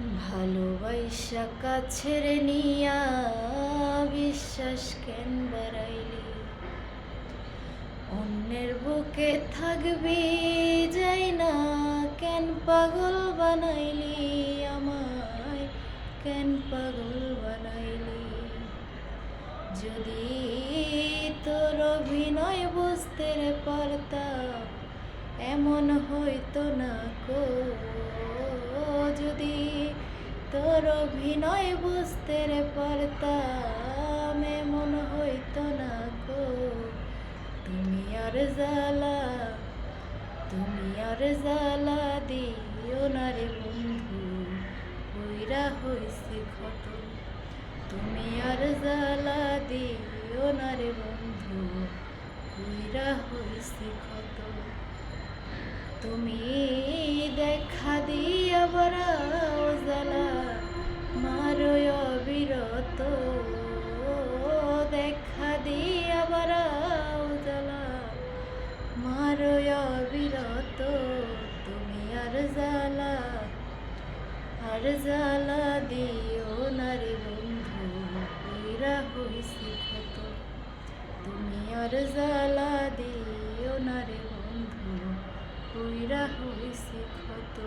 ভালোবাসা কাছের নিয়া বিশ্বাস কেন বাড়াইলি? অন্যের বুকে থাকবি যাই না কেন পাগল বানাইলি আমায়? কেন পাগল বানাইলি? যদি তোর অভিনয় বুঝতে পারতাম, এমন হইতো না কো তোর অভিনয় বুঝতে রে পারতাম, এমন হইতো না কো তুমি আর জ্বালা, তুমি আর জ্বালা দিও না রে বন্ধু, কইরা হইছে ক্ষত। তুমি আর জ্বালা দিও না রে বন্ধু, কইরা হইছে ক্ষত। তুমি বিরত, তুমি আর জালা আর জালা দিও না বন্ধু কইরা হইছি ক্ষত তুমি আর জালা দিও না রে বন্ধু কইরা হইছি ক্ষত